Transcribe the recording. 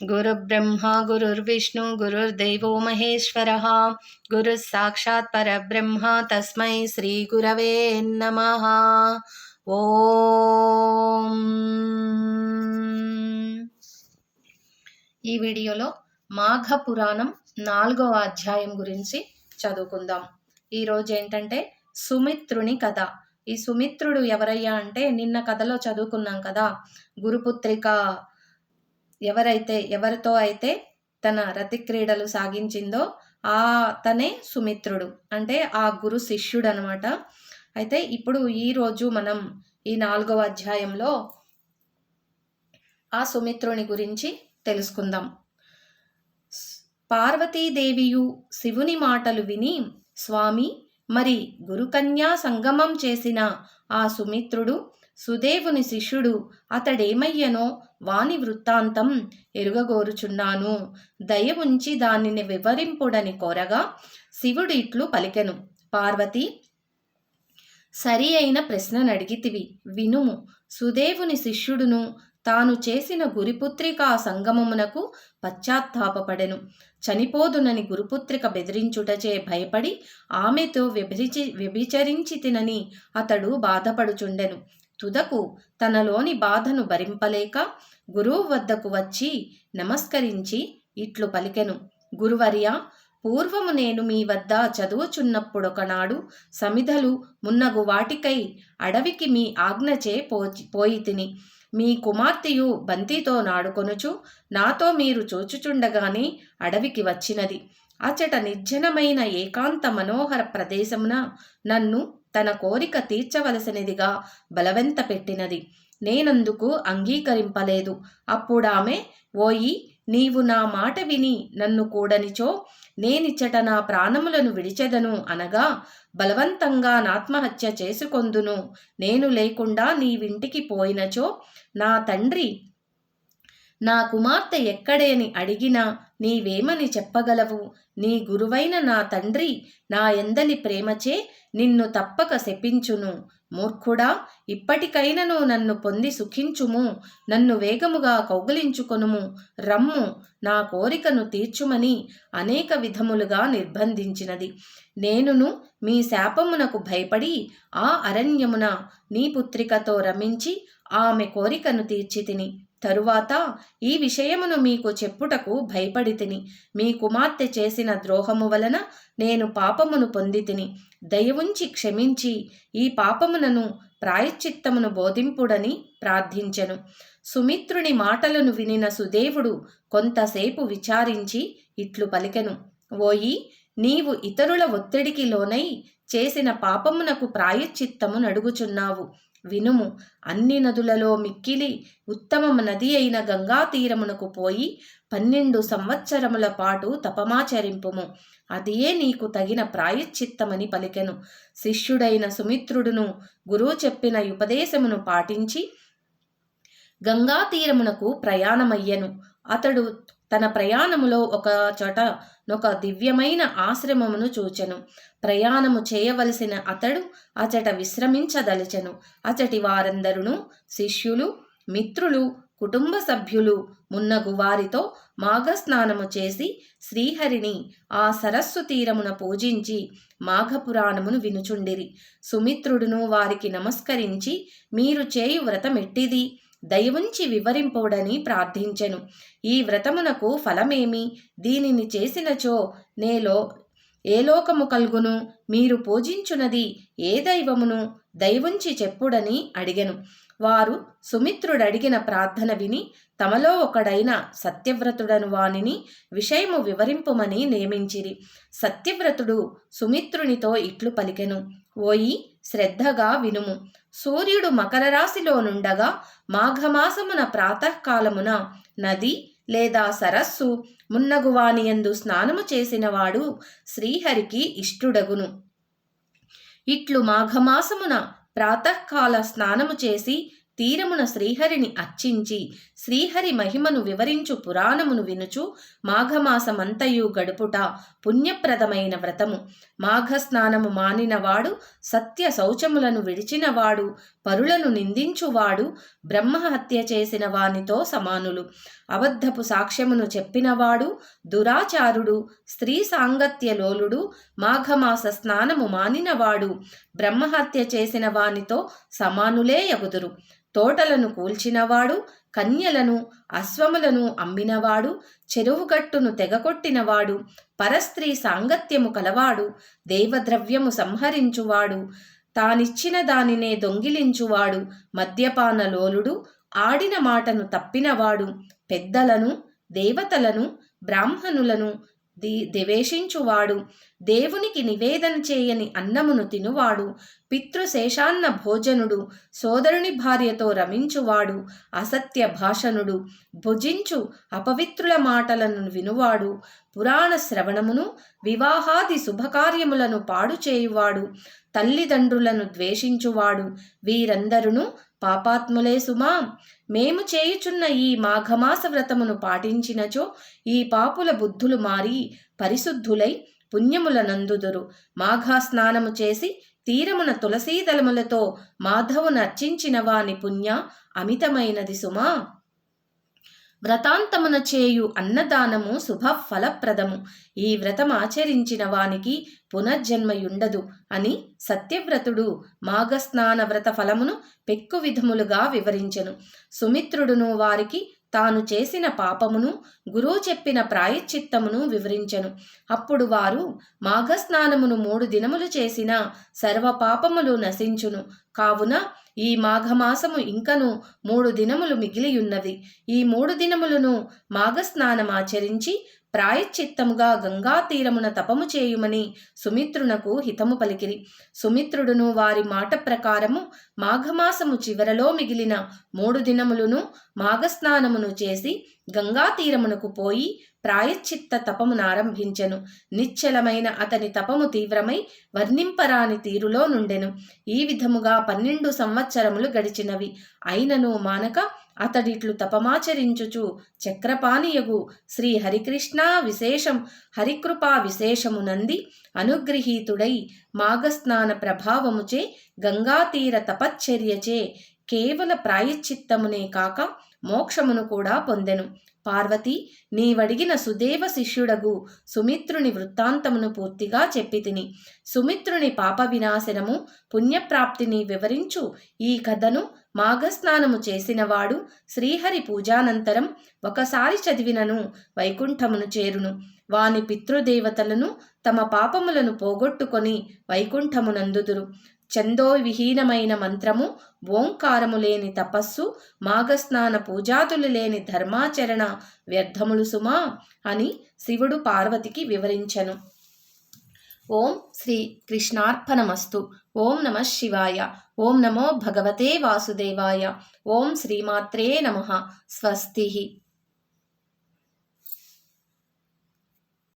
गुरुब्रह्मा गुरुर्विष्णु गुरुर्दैवो महेश्वरः गुरुः साक्षात् परब्रह्म तस्मै श्रीगुरवे नमः ఓం ఈ వీడియోలో మాఘ పురాణం నాలుగవ అధ్యాయం గురించి చదువుకుందాం ఈరోజు ఏంటంటే సుమిత్రుని కథ ఈ సుమిత్రుడు ఎవరయ్యా అంటే నిన్న కథలో చదువుకున్నాం కదా గురుపుత్రిక ఎవరైతే ఎవరితో అయితే తన రతి క్రీడలు సాగించిందో ఆ తనే సుమిత్రుడు. అంటే ఆ గురు శిష్యుడు అనమాట అయితే ఇప్పుడు ఈరోజు మనం ఈ నాలుగవ అధ్యాయంలో ఆ సుమిత్రుని గురించి తెలుసుకుందాం. పార్వతీదేవియు శివుని మాటలు విని స్వామి మరి గురుకన్యా సంగమం చేసిన ఆ సుమిత్రుడు సుదేవుని శిష్యుడు అతడేమయ్యనో వాని వృత్తాంతం ఎరుగగోరుచున్నాను. దయ ఉంచి దానిని వివరింపుడని కోరగా శివుడు ఇట్లు పలికెను. పార్వతి సరి అయిన ప్రశ్నను అడిగితివి వినుము. సుదేవుని శిష్యుడును తాను చేసిన గురిపుత్రికా సంగమమునకు పశ్చాత్తాపపడెను. చనిపోదునని గురుపుత్రిక బెదిరించుటచే భయపడి ఆమెతో వ్యభిచి వ్యభిచరించి తినని అతడు బాధపడుచుండెను. తుదకు తనలోని బాధను భరింపలేక గురువు వద్దకు వచ్చి నమస్కరించి ఇట్లు పలికెను. గురువర్య పూర్వము నేను మీ వద్ద చదువుచున్నప్పుడొకనాడు సమిధలు మున్నగు వాటికై అడవికి మీ ఆజ్ఞచే పోచి పోయి తిని మీ కుమార్తెయు బంతితో నాడుకొనుచు నాతో మీరు చూచుచుండగానే అడవికి వచ్చినది. అచట నిర్జనమైన ఏకాంత మనోహర ప్రదేశమున నన్ను తన కోరిక తీర్చవలసినదిగా బలవంత పెట్టినది నేనందుకు అంగీకరింపలేదు. అప్పుడామె ఓయి నీవు నా మాట విని నన్ను కూడనిచో నేనిచ్చట నా ప్రాణములను విడిచెదను అనగా బలవంతంగా నాత్మహత్య చేసుకొందును. నేను లేకుండా నీవింటికి పోయినచో నా తండ్రి నా కుమార్తె ఎక్కడేని అడిగినా నీవేమని చెప్పగలవు? నీ గురువైన నా తండ్రి నా ఎందలి ప్రేమచే నిన్ను తప్పక శపించును. మూర్ఖుడా ఇప్పటికైనను నన్ను పొంది సుఖించుము నన్ను వేగముగా కౌగిలించుకొనుము. రమ్ము నా కోరికను తీర్చుమని అనేక విధములుగా నిర్బంధించినది. నేనును మీ శాపమునకు భయపడి ఆ అరణ్యమున నీ పుత్రికతో రమించి ఆమె కోరికను తీర్చితిని. తరువాత ఈ విషయమును మీకు చెప్పుటకు భయపడి తిని మీ కుమార్తె చేసిన ద్రోహము వలన నేను పాపమును పొంది తిని దయవుంచి క్షమించి ఈ పాపమునను ప్రాయశ్చిత్తమును బోధింపుడని ప్రార్థించెను. సుమిత్రుని మాటలను వినిన సుదేవుడు కొంతసేపు విచారించి ఇట్లు పలికెను. ఓయి నీవు ఇతరుల ఒత్తిడికి లోనై చేసిన పాపమునకు ప్రాయశ్చిత్తము నడుగుచున్నావు వినుము. అన్ని నదులలో మిక్కిలి ఉత్తమ నది అయిన గంగా తీరమునకు పోయి పన్నెండు సంవత్సరముల పాటు తపమాచరింపుము. అదియే నీకు తగిన ప్రాయశ్చిత్తమని పలికెను. శిష్యుడైన సుమిత్రుడును గురువు చెప్పిన ఉపదేశమును పాటించి గంగా తీరమునకు ప్రయాణమయ్యను. అతడు తన ప్రయాణములో ఒక చోట ఒక దివ్యమైన ఆశ్రమమును చూచెను. ప్రయాణము చేయవలసిన అతడు అచట విశ్రమించదలిచెను. అచటి వారందరును శిష్యులు మిత్రులు కుటుంబ సభ్యులు మున్నగు వారితో మాఘస్నానము చేసి శ్రీహరిని ఆ సరస్సు తీరమున పూజించి మాఘపురాణమును వినుచుండిరి. సుమిత్రుడును వారికి నమస్కరించి మీరు చేయు వ్రతమెట్టిది? దయవుంచి వివరింపోడని ప్రార్థించెను. ఈ వ్రతమునకు ఫలమేమి? దీనిని చేసినచో నేలో ఏ లోకము కలుగును? మీరు పూజించునది ఏ దైవమును? దైవుంచి చెప్పుడని అడిగెను. వారు సుమిత్రుడడిగిన ప్రార్థన విని తమలో ఒకడైన సత్యవ్రతుడను వానిని విషయము వివరింపుమని నియమించిరి. సత్యవ్రతుడు సుమిత్రునితో ఇట్లు పలికెను. ఓయి శ్రద్ధగా వినుము. సూర్యుడు మకర రాశిలో నుండగా మాఘమాసమున ప్రాతకాలమున నది లేదా సరస్సు మున్నగువానియందు స్నానము చేసినవాడు శ్రీహరికి ఇష్టుడగును. ఇట్లు మాఘమాసమున ప్రాతకాల స్నానము చేసి తీరమున శ్రీహరిని అర్చించి శ్రీహరి మహిమను వివరించు పురాణమును వినుచు మాఘమాసమంతయు గడుపుట పుణ్యప్రదమైన వ్రతము. మాఘస్నానము మానినవాడు సత్య శౌచములను విడిచినవాడు పరులను నిందించువాడు బ్రహ్మహత్య చేసిన వానితో సమానులు. అబద్ధపు సాక్ష్యమును చెప్పినవాడు దురాచారుడు స్త్రీ సాంగత్యలోలుడు మాఘమాస స్నానము మానినవాడు బ్రహ్మహత్య చేసిన వానితో సమానులే ఎగుదురు. తోటలను కూల్చినవాడు కన్యలను అశ్వములను అమ్మినవాడు చెరువుగట్టును తెగకొట్టినవాడు పరస్త్రీ సాంగత్యము కలవాడు దేవద్రవ్యము సంహరించువాడు తానిచ్చిన దానినే దొంగిలించువాడు మద్యపాన లోలుడు ఆడిన మాటను తప్పినవాడు పెద్దలను దేవతలను బ్రాహ్మణులను ది దివేషించువాడు దేవునికి నివేదన చేయని అన్నమును తినువాడు. పితృశేషాన్న భోజనుడు సోదరుని భార్యతో రమించువాడు. అసత్య భాషణుడు భుజించు అపవిత్రుల మాటలను వినువాడు. పురాణ శ్రవణమును వివాహాది శుభకార్యములను పాడు చేయువాడు తల్లిదండ్రులను ద్వేషించువాడు. వీరందరును పాపాత్ములే సుమా మేము చేయుచున్న ఈ మాఘమాస వ్రతమును పాటించినచో ఈ పాపుల బుద్ధులు మారి పరిశుద్ధులై పుణ్యముల నందుదురు. మాఘా స్నానము చేసి తీరమున తులసీదళములతో మాధవును అర్చించిన వాని పుణ్య అమితమైనది సుమా. వ్రతాంతమున చేయు అన్నదానము శుభ ఫలప్రదము ఈ వ్రతం ఆచరించిన వానికి పునర్జన్మయుండదు అని సత్యవ్రతుడు మాఘస్నాన వ్రత ఫలమును పెక్కు విధములుగా వివరించెను. సుమిత్రుడును వారికి తాను చేసిన పాపమును గురువు చెప్పిన ప్రాయశ్చిత్తమును వివరించెను. అప్పుడు వారు మాఘస్నానమును మూడు దినములు చేసిన సర్వ పాపములు నశించును. కావున ఈ మాఘమాసము ఇంకను మూడు దినములు మిగిలియున్నది. ఈ మూడు దినములను మాఘస్నానమాచరించి ప్రాయశ్చిత్తముగా గంగా తీరమున తపము చేయుమని సుమిత్రునకు హితము పలికిరి. సుమిత్రుడును వారి మాట ప్రకారము మాఘమాసము చివరలో మిగిలిన మూడు దినములను మాఘస్నానమును చేసి గంగా తీరమునకు పోయి ప్రాయశ్చిత్త తపమునారంభించెను నిశ్చలమైన అతని తపము తీవ్రమై వర్ణింపరాని తీరులో నుండెను. ఈ విధముగా పన్నెండు సంవత్సరములు గడిచినవి. అయినను మానక అతడిట్లు తపమాచరించుచు చక్రపాణియగు శ్రీ హరికృష్ణ విశేషం హరికృపా విశేషమునంది అనుగ్రహీతుడై మాఘస్నాన ప్రభావముచే గంగాతీర తపశ్చర్యచే కేవల ప్రాయశ్చిత్తమునే కాక మోక్షమును కూడా పొందెను. పార్వతి నీవడిగిన సుదేవ శిష్యుడగు సుమిత్రుని వృత్తాంతమును పూర్తిగా చెప్పి తిని. సుమిత్రుని పాప వినాశనము పుణ్యప్రాప్తిని వివరించు. ఈ కథను మాఘస్నానము చేసినవాడు శ్రీహరి పూజానంతరం ఒకసారి చదివినను వైకుంఠమును చేరును. వాని పితృదేవతలను తమ పాపములను పోగొట్టుకొని వైకుంఠమునందుదురు. చందో విహీనమైన మంత్రము ఓంకారము లేని తపస్సు మాఘస్నాన పూజాతులు లేని ధర్మాచరణ వ్యర్థములు సుమా అని శివుడు పార్వతికి వివరించెను. ఓం శ్రీ కృష్ణార్పణమస్తు. ఓం నమ శివాయ. ఓం నమో భగవతే వాసుదేవాయ. ఓం శ్రీమాత్రే నమ. స్వస్తి.